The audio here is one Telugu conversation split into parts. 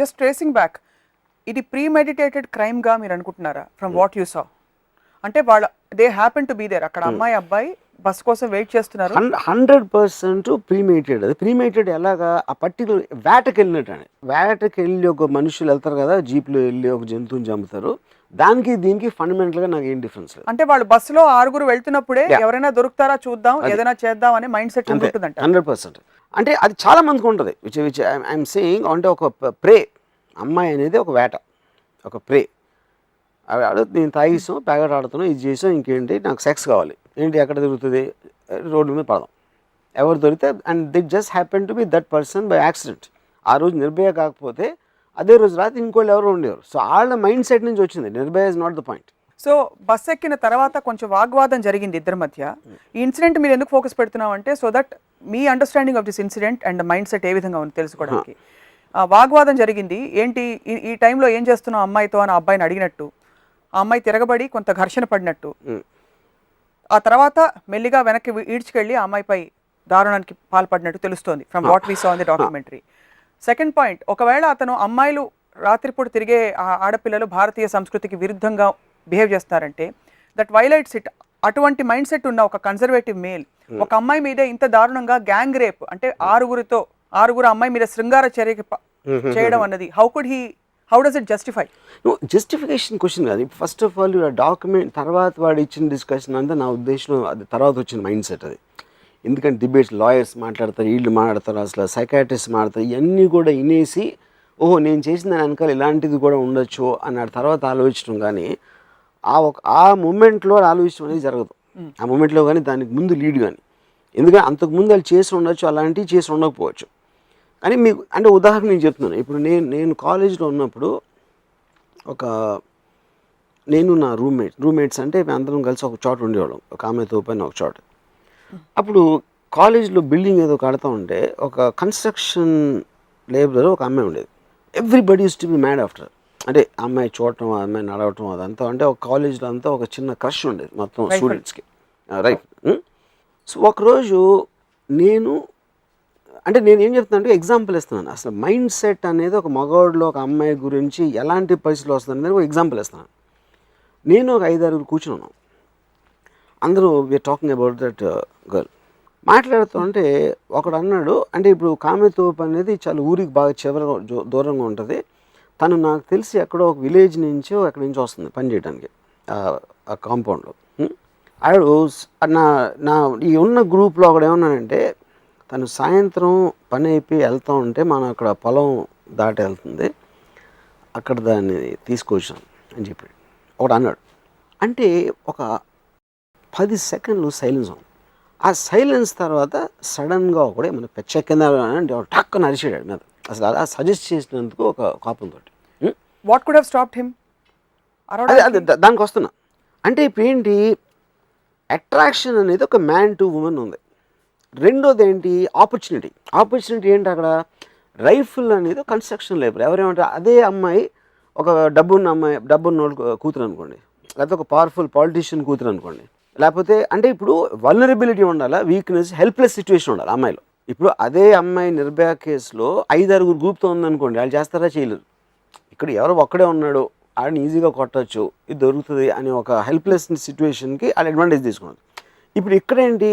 జస్ట్ ట్రేసింగ్ బ్యాక్ ఇది ప్రీ మెడిటేటెడ్ క్రైమ్గా మీరు అనుకుంటున్నారా? ఫ్రమ్ వాట్ యూ సా అంటే వాళ్ళ they happen to be there అక్కడ అమ్మాయి అబ్బాయి బస్ కోసం వెయిట్ చేస్తున్నారు. హండ్రెడ్ పర్సెంట్ ప్రీమేటెడ్ అది ప్రీమేటెడ్ ఎలాగా? ఆ పర్టికులర్ వేటకి వెళ్ళినట్టు అండి వేటకి వెళ్ళి ఒక మనుషులు వెళ్తారు కదా జీప్లో వెళ్ళి ఒక జంతువుని చంపుతారు. దానికి దీనికి ఫండమెంటల్గా నాకు ఏం డిఫరెన్స్ లేదు. అంటే వాళ్ళు బస్సులో ఆరుగురు వెళ్తున్నప్పుడే ఎవరైనా దొరుకుతారా చూద్దాం ఏదైనా చేద్దాం అనే మైండ్ సెట్ ఉంటుందంట. హండ్రెడ్ పర్సెంట్ అంటే అది చాలా మందికి ఉంటుంది. విచ్ విచ్ ఐఎమ్ సేయింగ్ అంటే ఒక ప్రే అమ్మాయి అనేది ఒక వేట ఒక ప్రే. ఆడు నేను తాగిస్తాం ప్యాకెట్ ఆడుతున్నాం ఇది చేసాం ఇంకేంటి నాకు సెక్స్ కావాలి. ఏంటి ఎక్కడ దొరుకుతుంది రోడ్డు మీద పడదాం. ఎవరు దొరికితే and it just happen to be that person by accident ఆ రోజు నిర్భయ కాకపోతే అదే రోజు రాత్రి ఇంకోళ్ళు ఎవరు ఉండేవారు. సో వాళ్ళ మైండ్ సెట్ నుంచి వచ్చింది. Nirbhaya is not the point so bus ఎక్కిన తర్వాత కొంచెం వాగ్వాదం జరిగింది ఇద్దరి మధ్య. ఈ ఇన్సిడెంట్ మీరు ఎందుకు ఫోకస్ పెడుతున్నాం అంటే so that my understanding of this incident and mind set ఏ విధంగా ఉంది తెలుసుకోవడానికి. వాగ్వాదం జరిగింది. ఏంటి? ఈ- టైంలో ఏం చేస్తున్నావు అమ్మాయితో అని అబ్బాయిని అడిగినట్టు. ఆ అమ్మాయి తిరగబడి కొంత ఘర్షణ పడినట్టు. ఆ తర్వాత మెల్లిగా వెనక్కి ఈడ్చుకెళ్ళి ఆ అమ్మాయిపై దారుణానికి పాల్పడినట్టు తెలుస్తోంది. From what we saw the documentary second point ఒకవేళ అతను అమ్మాయిలు రాత్రిపూట తిరిగే ఆ ఆడపిల్లలు భారతీయ సంస్కృతికి విరుద్ధంగా బిహేవ్ చేస్తారంటే దట్ వైలైట్స్ ఇట్ అటువంటి మైండ్ సెట్ ఉన్న ఒక కన్జర్వేటివ్ మేల్ ఒక అమ్మాయి మీదే ఇంత దారుణంగా గ్యాంగ్ రేప్ అంటే ఆరుగురితో ఆరుగురు అమ్మాయి మీద శృంగార చర్యకి చేయడం అన్నది. How could he how does it justify justification question కాదు. ఫస్ట్ ఆఫ్ ఆల్ డాక్యుమెంట్ తర్వాత వాడు ఇచ్చిన డిస్కషన్ అంతా నా ఉద్దేశంలో అది తర్వాత వచ్చిన మైండ్ సెట్ అది. ఎందుకంటే డిబేట్స్ లాయర్స్ మాట్లాడతారు వీళ్ళు మాట్లాడతారు అసలు సైకాట్రిస్ట్ మాట్లాడతారు ఇవన్నీ కూడా వినేసి ఓహో నేను చేసిన దాని వెనకాల ఇలాంటిది కూడా ఉండొచ్చు అన్న తర్వాత ఆలోచించడం కానీ ఆ ఒక ఆ మూమెంట్లో ఆలోచించడం అనేది జరగదు. ఆ మూమెంట్లో కానీ దానికి ముందు లీడ్ కానీ. ఎందుకంటే అంతకుముందు వాళ్ళు చేసి ఉండొచ్చు అలాంటివి చేసి ఉండకపోవచ్చు. కానీ మీకు అంటే ఉదాహరణ నేను చెప్తున్నాను. ఇప్పుడు నేను నేను కాలేజ్లో ఉన్నప్పుడు ఒక నేను నా రూమ్మేట్స్ రూమ్మేట్స్ అంటే అందరం కలిసి ఒక చోట ఉండేవాళ్ళం. ఒక ఆమెతో పైన ఒక చోట. అప్పుడు కాలేజ్లో బిల్డింగ్ ఏదో కడతా ఉంటే ఒక కన్స్ట్రక్షన్ లేబర్ ఒక అమ్మాయి ఉండేది. Everybody used to be mad after అంటే అమ్మాయి చూడటం అమ్మాయి నడవటం అదంతా అంటే ఒక కాలేజ్లో అంతా ఒక చిన్న క్రష్ ఉండేది మొత్తం స్టూడెంట్స్కి రైట్ సో ఒకరోజు నేను అంటే నేను ఏం చెప్తున్నాను అంటే ఎగ్జాంపుల్ ఇస్తున్నాను. అసలు మైండ్ సెట్ అనేది ఒక మగవాడిలో ఒక అమ్మాయి గురించి ఎలాంటి పరిస్థితులు వస్తుంది అనేది ఒక ఎగ్జాంపుల్ ఇస్తున్నాను. నేను ఒక ఐదారుగురు కూర్చున్నాను అందరూ we're talking about that girl మాట్లాడుతుంటే ఒకడు అన్నాడు అంటే ఇప్పుడు కామెతోపు అనేది చాలా ఊరికి బాగా చివర దూరంగా ఉంటుంది. తను నాకు తెలిసి ఎక్కడో ఒక విలేజ్ నుంచో ఎక్కడి నుంచి వస్తుంది పని చేయడానికి ఆ- కాంపౌండ్లో ఆడు నా నా ఈ ఉన్న గ్రూప్లో ఒకడు ఏమన్నానంటే తను సాయంత్రం పని అయిపోయి వెళ్తూ ఉంటే మనం అక్కడ పొలం దాటి వెళ్తుంది. అక్కడ దాన్ని తీసుకొచ్చాం అని చెప్పాడు ఒకడు అన్నాడు. అంటే ఒక పది సెకండ్లు సైలెన్స్ ఉంది ఆ సైలెన్స్ తర్వాత సడన్గా ఒకడే మన పెచ్చ కింద అంటే వాడు టక్కున అరిచాడు మీద అసలు అలా సజెస్ట్ చేసినందుకు ఒక కోపంతో what could have stopped him? అదే దానికి వస్తున్నా. అంటే ఇప్పుడు ఏంటి? అట్రాక్షన్ అనేది ఒక మ్యాన్ టు ఉమెన్ ఉంది. రెండోది ఏంటి ఆపర్చునిటీ ఆపర్చునిటీ ఏంటి అక్కడ? రైఫిల్ అనేది కన్స్ట్రక్షన్ లేబర్ ఎవరేమంటారు? అదే అమ్మాయి ఒక డబ్బున్న అమ్మాయి డబ్బున్న వాళ్ళు కూతురు అనుకోండి. లేకపోతే ఒక పవర్ఫుల్ పాలిటీషియన్ కూతురు అనుకోండి. లేకపోతే అంటే ఇప్పుడు వల్నరబిలిటీ ఉండాలా? వీక్నెస్ హెల్ప్లెస్ సిచ్యువేషన్ ఉండాలి అమ్మాయిలో. ఇప్పుడు అదే అమ్మాయి నిర్భయ కేసులో ఐదారుగురు గ్రూప్తో ఉందనుకోండి. వాళ్ళు చేస్తారా? చేయలేరు. ఇక్కడ ఎవరో ఒక్కడే ఉన్నాడు. ఆడిని ఈజీగా కొట్టచ్చు. ఇది దొరుకుతుంది అనే ఒక హెల్ప్లెస్ సిచ్యువేషన్కి వాళ్ళు అడ్వాంటేజ్ తీసుకున్నారు ఇప్పుడు ఇక్కడేంటి?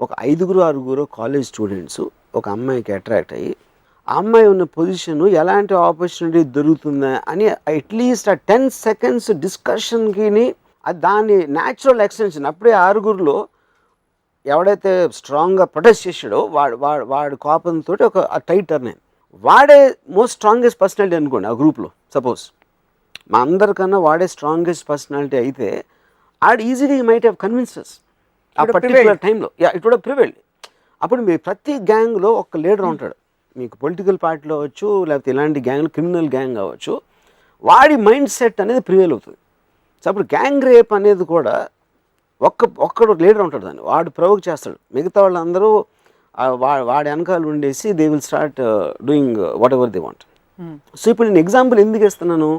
ఒక ఐదుగురు ఆరుగురు కాలేజ్ స్టూడెంట్స్ ఒక అమ్మాయికి అట్రాక్ట్ అయ్యి ఆ అమ్మాయి ఉన్న పొజిషన్ ఎలాంటి ఆపర్చునిటీ దొరుకుతుందా అని అట్లీస్ట్ ఆ టెన్ సెకండ్స్ డిస్కషన్కి దాని న్యాచురల్ ఎక్స్టెన్షన్ అప్పుడే ఆరుగురిలో ఎవడైతే స్ట్రాంగ్గా ప్రొటెస్ట్ చేసాడో వాడు వాడు వాడి కోపంతో ఒక టైట్ టర్న్ అయింది వాడే మోస్ట్ స్ట్రాంగెస్ట్ పర్సనాలిటీ అనుకోండి ఆ గ్రూప్లో సపోజ్ మా అందరికన్నా వాడే స్ట్రాంగెస్ట్ పర్సనాలిటీ అయితే ఆడు ఈజీగా మైట్ హ్యావ్ కన్విన్సెస్ ఆ పర్టికులర్. టైంలో ఇట్ కూడా ప్రివైల్డ్. అప్పుడు మీ ప్రతి గ్యాంగ్లో ఒక లీడర్ ఉంటాడు. మీకు పొలిటికల్ పార్టీలో అవ్వచ్చు లేకపోతే ఇలాంటి గ్యాంగ్ క్రిమినల్ గ్యాంగ్ అవ్వచ్చు వాడి మైండ్ సెట్ అనేది ప్రివేల్ అవుతుంది. సో అప్పుడు గ్యాంగ్ రేప్ అనేది కూడా ఒక్క ఒక్కడు లీడర్ ఉంటాడు దాన్ని. వాడు ప్రవోక్ చేస్తాడు. మిగతా వాళ్ళందరూ వాడి వెనకాల ఉండేసి they will start doing whatever they want so ఇప్పుడు నేను ఎగ్జాంపుల్ ఎందుకు ఇస్తున్నాను?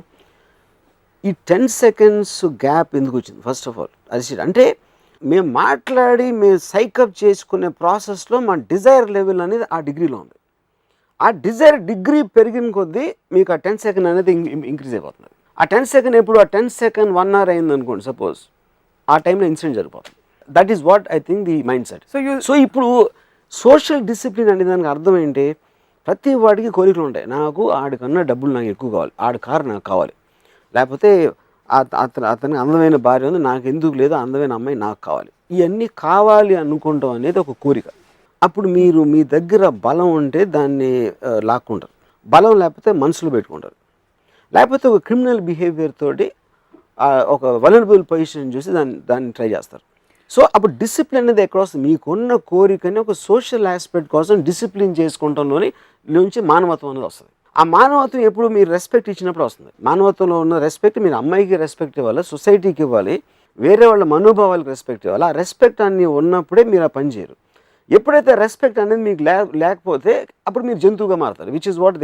ఈ టెన్ సెకండ్స్ గ్యాప్ ఎందుకు వచ్చింది? ఫస్ట్ ఆఫ్ ఆల్ అది అంటే మేము మాట్లాడి మేము సైకప్ చేసుకునే ప్రాసెస్లో మా డిజైర్ లెవెల్ అనేది ఆ డిగ్రీలో ఉంది. ఆ డిజైర్ డిగ్రీ పెరిగిన కొద్దీ మీకు ఆ టెన్ సెకండ్ అనేది ఇంక్రీజ్ అయిపోతుంది. ఆ టెన్ సెకండ్ ఎప్పుడు ఆ టెన్ సెకండ్ వన్ అవర్ అయింది అనుకోండి సపోజ్. ఆ టైంలో ఇన్సిడెంట్ జరిగిపోతుంది. That is what I think the mind set so so ఇప్పుడు సోషల్ డిసిప్లిన్ అనే దానికి అర్థం ఏంటి? ప్రతి వాడికి కోరికలు ఉంటాయి. నాకు ఆడికన్నా డబ్బులు నాకు ఎక్కువ కావాలి. ఆడి కారు నాకు కావాలి. లేకపోతే అతను అతనికి అందమైన భార్య ఉంది నాకు ఎందుకు లేదు అందమైన అమ్మాయి నాకు కావాలి. ఇవన్నీ కావాలి అనుకుంటాం అనేది ఒక కోరిక. అప్పుడు మీరు మీ దగ్గర బలం ఉంటే దాన్ని లాక్కుంటారు. బలం లేకపోతే మనసులో పెట్టుకుంటారు. లేకపోతే ఒక క్రిమినల్ బిహేవియర్ తోటి ఒక వలనబుల్ పొజిషన్ చూసి దాన్ని దాన్ని ట్రై చేస్తారు. సో అప్పుడు డిసిప్లిన్ అనేది ఎక్కడ వస్తుంది? మీకున్న కోరికని ఒక సోషల్ ఆస్పెక్ట్ కోసం డిసిప్లిన్ చేసుకుంటంలోని నుంచి మానవత్వం అనేది వస్తుంది. ఆ మానవత్వం ఎప్పుడు మీరు రెస్పెక్ట్ ఇచ్చినప్పుడు వస్తుంది. మానవత్వంలో ఉన్న రెస్పెక్ట్ మీరు అమ్మాయికి రెస్పెక్ట్ ఇవ్వాలి సొసైటీకి ఇవ్వాలి వేరే వాళ్ళ మనోభావాలకు రెస్పెక్ట్ ఇవ్వాలి. ఆ రెస్పెక్ట్ అన్ని ఉన్నప్పుడే మీరు ఆ పని చేయరు. ఎప్పుడైతే రెస్పెక్ట్ అనేది మీకు లే లేకపోతే అప్పుడు మీరు జంతువుగా మారుతారు విచ్ ఇస్ వాట్